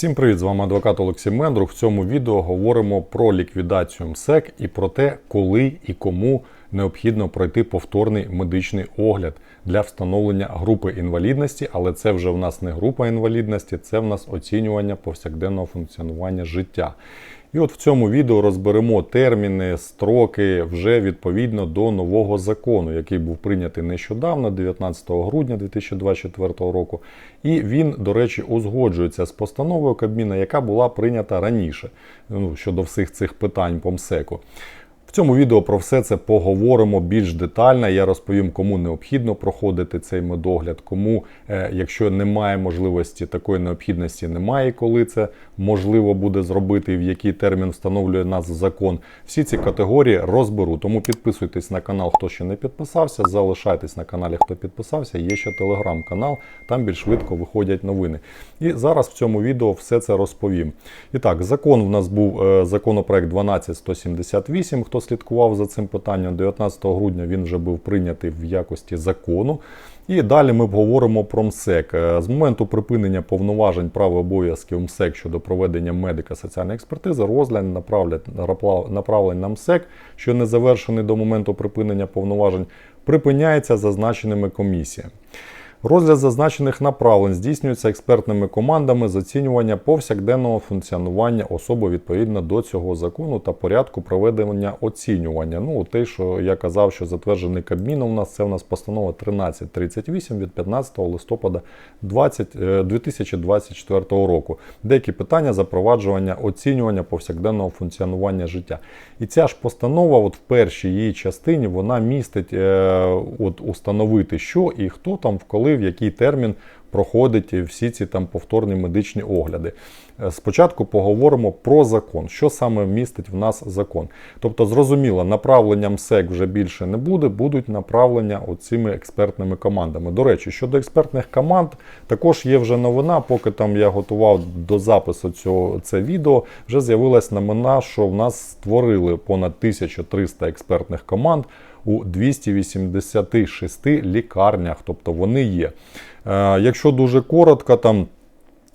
Всім привіт! З вами адвокат Олексій Мендрух. В цьому відео говоримо про ліквідацію МСЕК і про те, коли і кому необхідно пройти повторний медичний огляд для встановлення групи інвалідності, але це вже в нас не група інвалідності, це в нас оцінювання повсякденного функціонування життя. І от в цьому відео розберемо терміни, строки вже відповідно до нового закону, який був прийнятий нещодавно, 19 грудня 2024 року. І він, до речі, узгоджується з постановою Кабміна, яка була прийнята раніше ну, щодо всіх цих питань по МСЕКу. В цьому відео про все це поговоримо більш детально. Я розповім, кому необхідно проходити цей медогляд, кому, е, якщо немає можливості, такої необхідності немає, коли це можливо буде зробити в який термін встановлює нас закон. Всі ці категорії розберу. Тому підписуйтесь на канал, хто ще не підписався. Залишайтесь на каналі, хто підписався. Є ще телеграм-канал, там більш швидко виходять новини. І зараз в цьому відео все це розповім. І так, закон в нас був е, законопроект 12178. Хто слідкував за цим питанням, 19 грудня він вже був прийнятий в якості закону. І далі ми говоримо про МСЕК. Е, З моменту припинення повноважень прав і обов'язків МСЕК щодо проведення медико-соціальної експертизи, розгляд направлень на МСЕК, що не завершений до моменту припинення повноважень, припиняється зазначеними комісіями. Розгляд зазначених направлень здійснюється експертними командами з оцінювання повсякденного функціонування особи відповідно до цього закону та порядку проведення оцінювання. Ну, те, що я казав, що затверджений Кабміном у нас, це у нас постанова 1338 від 15 листопада 20, е, 2024 року. Деякі питання запроваджування оцінювання повсякденного функціонування життя. І ця ж постанова, от в першій її частині, вона містить е, от, установити, що і хто там, в коли, в який термін проходить всі ці там повторні медичні огляди. Е, Спочатку поговоримо про закон, що саме містить в нас закон. Тобто, зрозуміло, направлення МСЕК вже більше не буде, будуть направлення оцими експертними командами. До речі, щодо експертних команд, також є вже новина, поки там я готував до запису цього це відео, вже з'явилась новина, що в нас створили понад 1300 експертних команд у 286 лікарнях, тобто вони є. Е, Якщо дуже коротко, там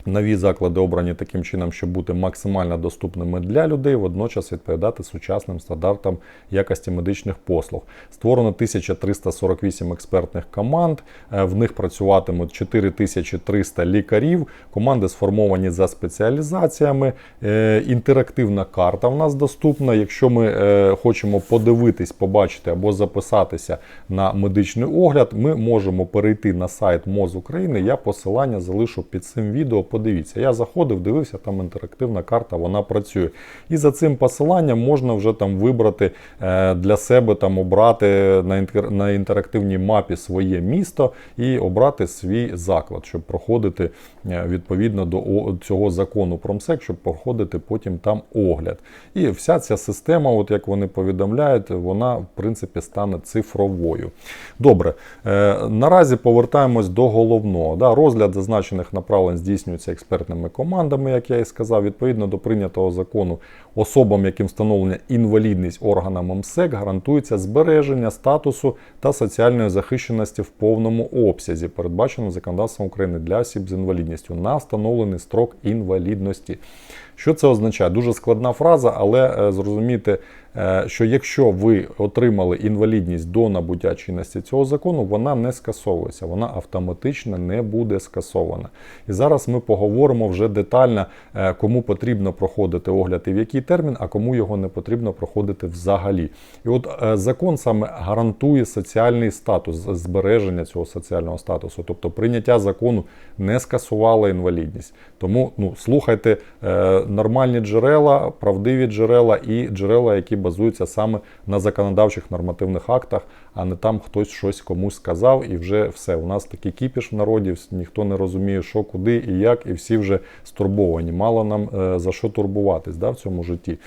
нові заклади обрані таким чином, щоб бути максимально доступними для людей, водночас відповідати сучасним стандартам якості медичних послуг. Створено 1348 експертних команд, е, в них працюватимуть 4300 лікарів. Команди сформовані за спеціалізаціями. Е, Інтерактивна карта в нас доступна. Якщо ми е, хочемо подивитись, побачити або записатися на медичний огляд, ми можемо перейти на сайт МОЗ України. Я посилання залишу під цим відео. Подивіться, я заходив, дивився, там інтерактивна карта, вона працює. І за цим посиланням можна вже там вибрати е, для себе, там обрати на інтерактивній мапі своє місто і обрати свій заклад, щоб проходити е, відповідно до цього закону про МСЕК, щоб проходити потім там огляд. І вся ця система, от як вони повідомляють, вона в принципі стане цифровою. Добре, е, наразі повертаємось до головного. Розгляд зазначених направлень здійснюється експертними командами, як я і сказав, відповідно до прийнятого закону особам, яким встановлена інвалідність органам МСЕК, гарантується збереження статусу та соціальної захищеності в повному обсязі, передбачено законодавством України для осіб з інвалідністю на встановлений строк інвалідності. Що це означає? Дуже складна фраза, але е, зрозумійте, е, що якщо ви отримали інвалідність до набуття чинності цього закону, вона не скасовується, вона автоматично не буде скасована. І зараз ми поговоримо вже детально, е, кому потрібно проходити огляд і в який термін, а кому його не потрібно проходити взагалі. І от е, закон саме гарантує соціальний статус, збереження цього соціального статусу. Тобто прийняття закону не скасувало інвалідність. Тому ну, слухайте е, нормальні джерела, правдиві джерела і джерела, які базуються саме на законодавчих нормативних актах, а не там хтось щось комусь сказав, і вже все. У нас такий кіпіш в народі, ніхто не розуміє, що, куди і як, і всі вже стурбовані. Мало нам е, за що турбуватись да, в цьому житті.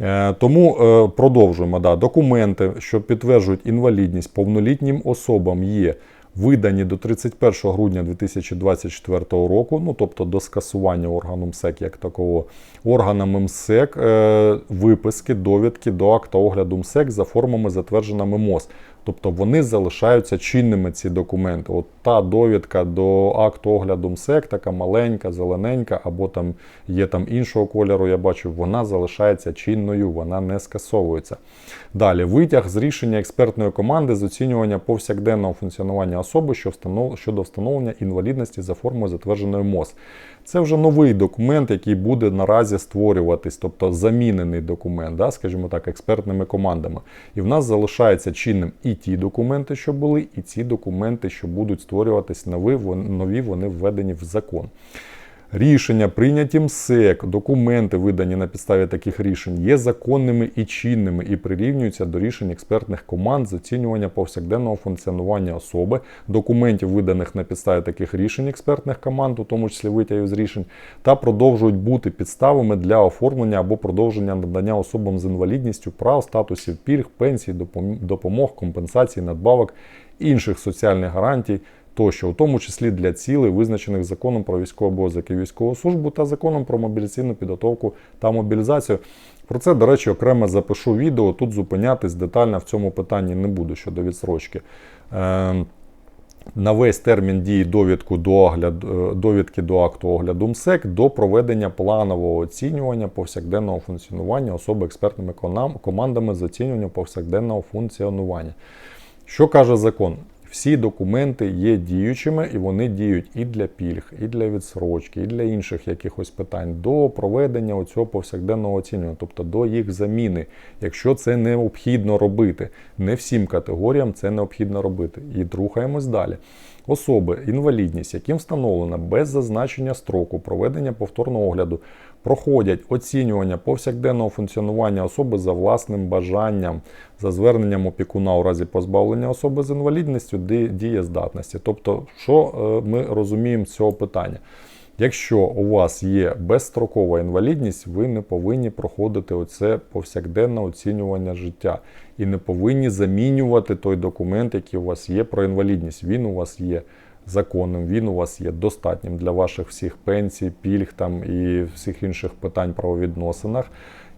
Е, Тому е, продовжуємо. Да. Документи, що підтверджують інвалідність повнолітнім особам, є видані до 31 грудня 2024 року, ну тобто до скасування органу МСЕК як такого, органами МСЕК е, виписки, довідки до акта огляду МСЕК за формами, затвердженими МОЗ. Тобто вони залишаються чинними ці документи. От та довідка до акту огляду МСЕК, така маленька, зелененька, або там є там іншого кольору, я бачу, вона залишається чинною, вона не скасовується. Далі, витяг з рішення експертної команди з оцінювання повсякденного функціонування особи щодо встановлення інвалідності за формою затвердженої МОЗ. Це вже новий документ, який буде наразі створюватись, тобто замінений документ, да, скажімо так, експертними командами. І в нас залишається чинним і ті документи, що були, і ці документи, що будуть створюватись нові, вони введені в закон. Рішення, прийняті МСЕК, документи, видані на підставі таких рішень, є законними і чинними і прирівнюються до рішень експертних команд з оцінювання повсякденного функціонування особи, документів, виданих на підставі таких рішень експертних команд, у тому числі витягів з рішень, та продовжують бути підставами для оформлення або продовження надання особам з інвалідністю прав, статусів пільг, пенсій, допом- допомог, компенсацій, надбавок, інших соціальних гарантій тощо, у тому числі для цілей, визначених законом про військовий обов'язок і військову службу та законом про мобілізаційну підготовку та мобілізацію. Про це, до речі, окремо запишу відео. Тут зупинятись детально в цьому питанні не буду щодо відсрочки. Е, на весь термін дії довідку до огляду, е, довідки до акту огляду МСЕК до проведення планового оцінювання повсякденного функціонування особи експертними командами з оцінювання повсякденного функціонування. Що каже закон? Всі документи є діючими і вони діють і для пільг, і для відсрочки, і для інших якихось питань до проведення оцього повсякденного оцінювання, тобто до їх заміни, якщо це необхідно робити. Не всім категоріям це необхідно робити. І рухаємось далі. Особи, інвалідність, яким встановлено без зазначення строку проведення повторного огляду, проходять оцінювання повсякденного функціонування особи за власним бажанням, за зверненням опікуна у разі позбавлення особи з інвалідністю дієздатності. Тобто, що е, ми розуміємо з цього питання? Якщо у вас є безстрокова інвалідність, ви не повинні проходити оце повсякденне оцінювання життя і не повинні замінювати той документ, який у вас є про інвалідність. Він у вас є законним, він у вас є достатнім для ваших всіх пенсій, пільг там і всіх інших питань правовідносинах.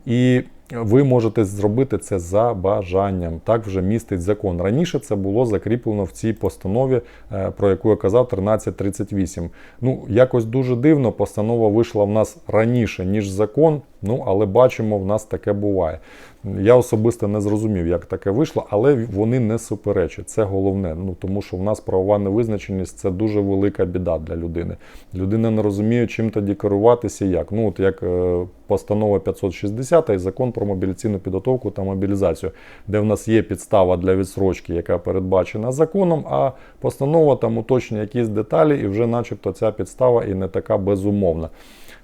І ви можете зробити це за бажанням. Так вже містить закон. Раніше це було закріплено в цій постанові, е, про яку я казав, 1338. Ну, якось дуже дивно, постанова вийшла в нас раніше, ніж закон. Ну, але бачимо, в нас таке буває. Я особисто не зрозумів, як таке вийшло, але вони не суперечать. Це головне. Ну тому що в нас правова невизначеність це дуже велика біда для людини. Людина не розуміє, чим тоді керуватися як. Ну, от як е, постанова 560 і закон про мобілізаційну підготовку та мобілізацію, де в нас є підстава для відсрочки, яка передбачена законом, а постанова там уточнює якісь деталі, і вже, начебто, ця підстава і не така безумовна.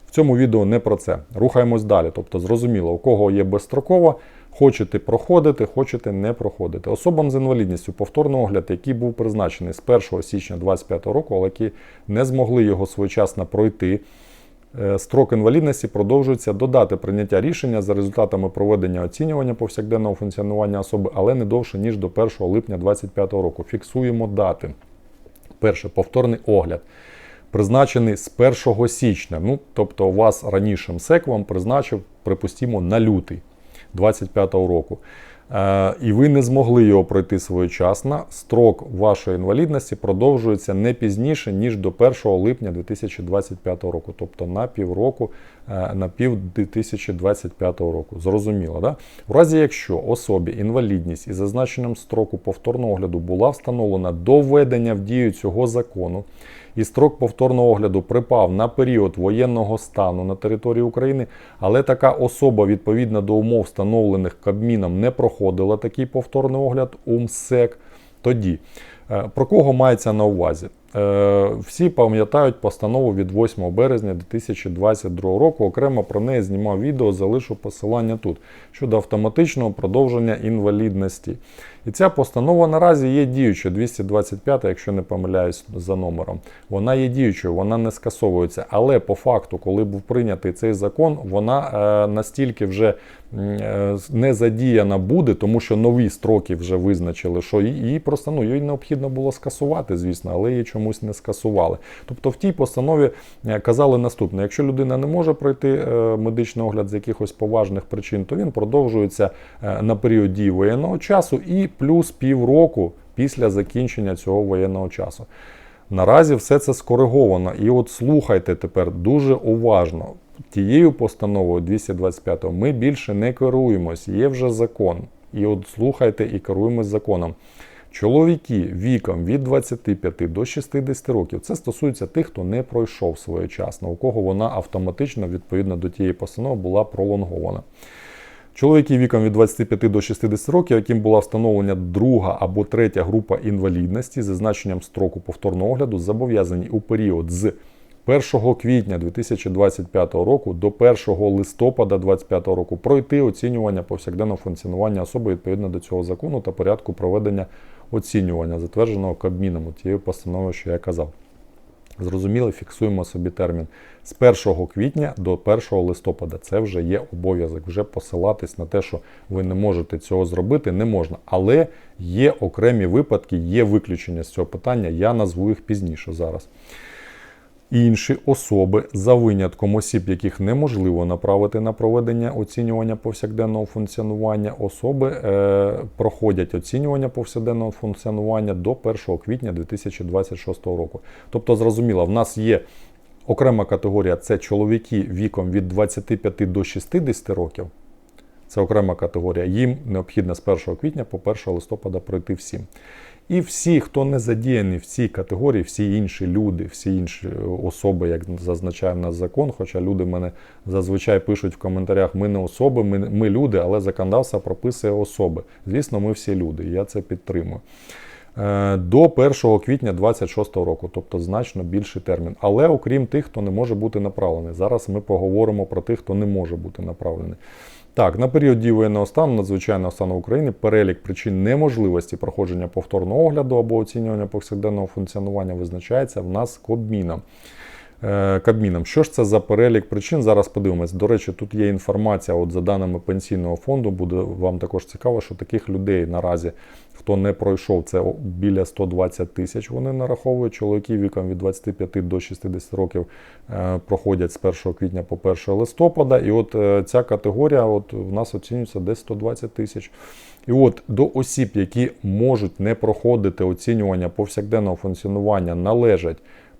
В цьому відео не про це. Рухаємось далі. Тобто, зрозуміло, у кого є безстроково, хочете проходити, хочете не проходити. Особам з інвалідністю повторний огляд, який був призначений з 1 січня 2025 року, але які не змогли його своєчасно пройти. Е, Строк інвалідності продовжується до дати прийняття рішення за результатами проведення оцінювання повсякденного функціонування особи, але не довше ніж до 1 липня 2025 року. Фіксуємо дати. Перше повторний огляд. Призначений з 1 січня. Ну, тобто, у вас раніше МСЕК вам призначив, припустімо, на лютий 2025 року. Е, і ви не змогли його пройти своєчасно. Строк вашої інвалідності продовжується не пізніше, ніж до 1 липня 2025 року, тобто на півроку, е, на пів 2025 року. Зрозуміло, да? В разі, якщо особі інвалідність із зазначенням строку повторного огляду була встановлена до введення в дію цього закону, і строк повторного огляду припав на період воєнного стану на території України, але така особа відповідно до умов, встановлених Кабміном, не проходила такий повторний огляд у МСЕК. Тоді е, про кого мається на увазі? Е, Всі пам'ятають постанову від 8 березня 2022 року. Окремо про неї знімав відео, залишу посилання тут щодо автоматичного продовження інвалідності. І ця постанова наразі є діючою, 225, якщо не помиляюсь за номером. Вона є діючою, вона не скасовується. Але по факту, коли був прийнятий цей закон, вона е, настільки вже е, не задіяна буде, тому що нові строки вже визначили, що її просто ну, її необхідно було скасувати, звісно, але її чомусь не скасували. Тобто в тій постанові е, казали наступне: якщо людина не може пройти е, медичний огляд з якихось поважних причин, то він продовжується е, на період дії воєнного часу і плюс півроку після закінчення цього воєнного часу. Наразі все це скориговано. І от слухайте тепер дуже уважно. Тією постановою 225 ми більше не керуємось, є вже закон. І от слухайте і керуємось законом. Чоловіки віком від 25 до 60 років це стосується тих, хто не пройшов своєчасно, у кого вона автоматично відповідно до тієї постанови була пролонгована. Чоловіки віком від 25 до 60 років, яким була встановлена друга або третя група інвалідності з значенням строку повторного огляду, зобов'язані у період з 1 квітня 2025 року до 1 листопада 2025 року пройти оцінювання повсякденного функціонування особи відповідно до цього закону та порядку проведення оцінювання, затвердженого Кабміном, тією постановою, що я казав. Зрозуміло, фіксуємо собі термін з 1 квітня до 1 листопада. Це вже є обов'язок. Вже посилатись на те, що ви не можете цього зробити, не можна. Але є окремі випадки, є виключення з цього питання. Я назву їх пізніше зараз. Інші особи за винятком осіб, яких неможливо направити на проведення оцінювання повсякденного функціонування, особи е, проходять оцінювання повсякденного функціонування до 1 квітня 2026 року. Тобто, зрозуміло, в нас є окрема категорія це чоловіки віком від 25 до 60 років. Це окрема категорія. Їм необхідно з 1 квітня по 1 листопада пройти всім. І всі, хто не задіяний в цій категорії, всі інші люди, всі інші особи, як зазначає в нас закон, хоча люди мене зазвичай пишуть в коментарях, ми не особи, ми, ми люди, але законодавство прописує особи. Звісно, ми всі люди, і я це підтримую. Е, До 1 квітня 2026 року, тобто значно більший термін. Але окрім тих, хто не може бути направлений. Зараз ми поговоримо про тих, хто не може бути направлений. Так, на період дії воєнного стану, надзвичайного стану України, перелік причин неможливості проходження повторного огляду або оцінювання повсякденного функціонування визначається в нас Кабміном. Е, Кабміном. Що ж це за перелік причин? Зараз подивимось. До речі, тут є інформація, от за даними пенсійного фонду, буде вам також цікаво, що таких людей наразі, хто не пройшов, це біля 120 тисяч. Вони нараховують. Чоловіки віком від 25 до 60 років е, проходять з 1 квітня по 1 листопада. І от е, ця категорія от в нас оцінюється десь 120 тисяч. І от до осіб, які можуть не проходити оцінювання повсякденного функціонування, належать.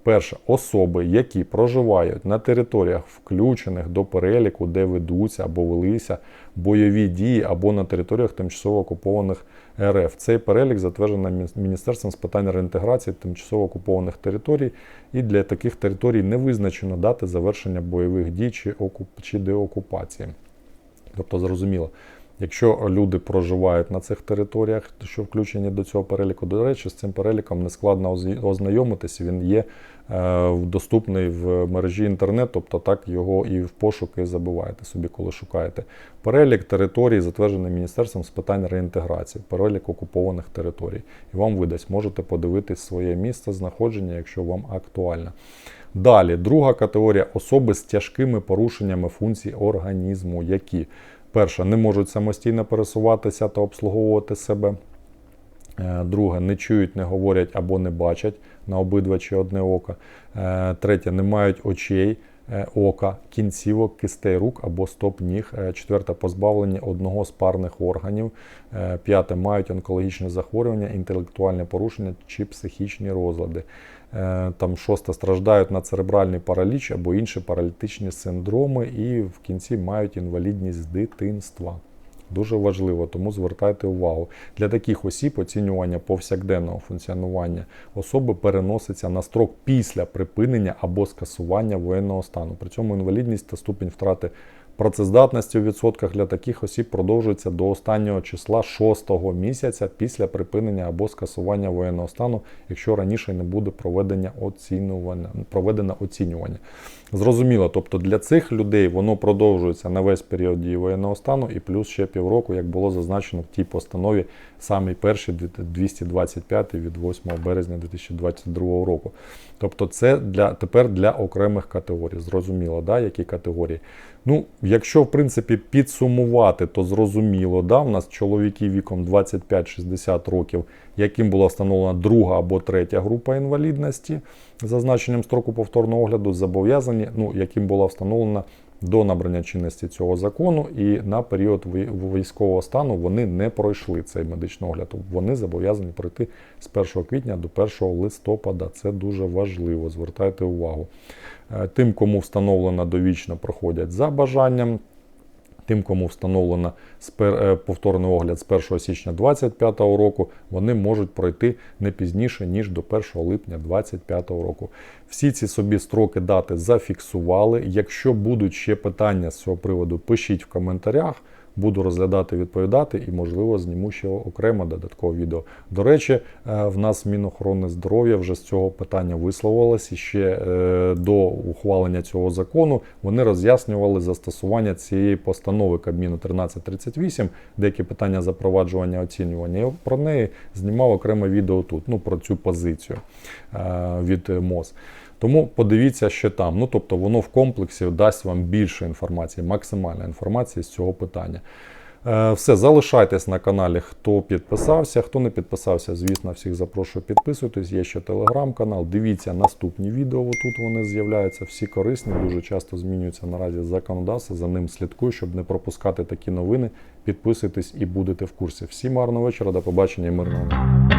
Перше, особи, які проживають на територіях, включених до переліку, де ведуться або велися бойові дії, або на територіях тимчасово окупованих РФ. Цей перелік затверджений Міністерством з питань реінтеграції тимчасово окупованих територій, і для таких територій не визначено дати завершення бойових дій чи, окуп... чи деокупації. Тобто, зрозуміло. Якщо люди проживають на цих територіях, що включені до цього переліку, до речі, з цим переліком не складно ознайомитися. Він є е, доступний в мережі інтернет, тобто так його і в пошуки забуваєте собі, коли шукаєте. Перелік територій, затверджений Міністерством з питань реінтеграції, перелік окупованих територій. І вам видасть, можете подивитись своє місце знаходження, якщо вам актуально. Далі, друга категорія особи з тяжкими порушеннями функцій організму, які Перше, не можуть самостійно пересуватися та обслуговувати себе. Е, друге, не чують, не говорять або не бачать на обидва чи одне око. Е, третє, не мають очей, ока, кінцівок, кистей рук або стоп ніг. Четверте, позбавлені одного з парних органів. П'яте, мають онкологічне захворювання, інтелектуальне порушення чи психічні розлади. Е, там шосте страждають на церебральний параліч або інші паралітичні синдроми, і в кінці мають інвалідність з дитинства. Дуже важливо, тому звертайте увагу. Для таких осіб оцінювання повсякденного функціонування особи переноситься на строк після припинення або скасування воєнного стану. При цьому інвалідність та ступінь втрати Працездатності у відсотках для таких осіб продовжується до останнього числа 6-го місяця після припинення або скасування воєнного стану, якщо раніше не буде проведення оцінювання, проведено оцінювання. Зрозуміло, тобто для цих людей воно продовжується на весь період дії воєнного стану і плюс ще півроку, як було зазначено в тій постанові, самій першій 225 від 8 березня 2022 року. Тобто це для тепер для окремих категорій. Зрозуміло, да, які категорії. Ну, якщо в принципі підсумувати, то зрозуміло, да, у нас чоловіки віком 25-60 років, яким була встановлена друга або третя група інвалідності, за значенням строку повторного огляду, зобов'язані, ну, яким була встановлена до набрання чинності цього закону, і на період військового стану вони не пройшли цей медичний огляд. Вони зобов'язані пройти з 1 квітня до 1 листопада. Це дуже важливо. Звертайте увагу. Е, Тим, кому встановлено довічно, проходять за бажанням. Тим, кому встановлено е, повторний огляд з 1 січня 2025 року, вони можуть пройти не пізніше, ніж до 1 липня 2025 року. Всі ці собі строки дати зафіксували. Якщо будуть ще питання з цього приводу, пишіть в коментарях. Буду розглядати, відповідати і, можливо, зніму ще окремо додаткове відео. До речі, е, в нас Мінохорони здоров'я вже з цього питання висловилось і ще е, до ухвалення цього закону вони роз'яснювали застосування цієї постанови Кабміну 1338, деякі питання запроваджування оцінювання. Я про неї знімав окреме відео тут, ну про цю позицію е, від МОЗ. Тому подивіться ще там. Ну тобто воно в комплексі дасть вам більше інформації, максимальна інформація з цього питання. Е, Все, залишайтесь на каналі, хто підписався. Хто не підписався, звісно, всіх запрошую підписуйтесь. Є ще телеграм-канал. Дивіться наступні відео. Тут вони з'являються. Всі корисні, дуже часто змінюється наразі законодавство. За ним слідкую, щоб не пропускати такі новини. Підписуйтесь і будете в курсі. Всім гарного вечора, до побачення і мирного.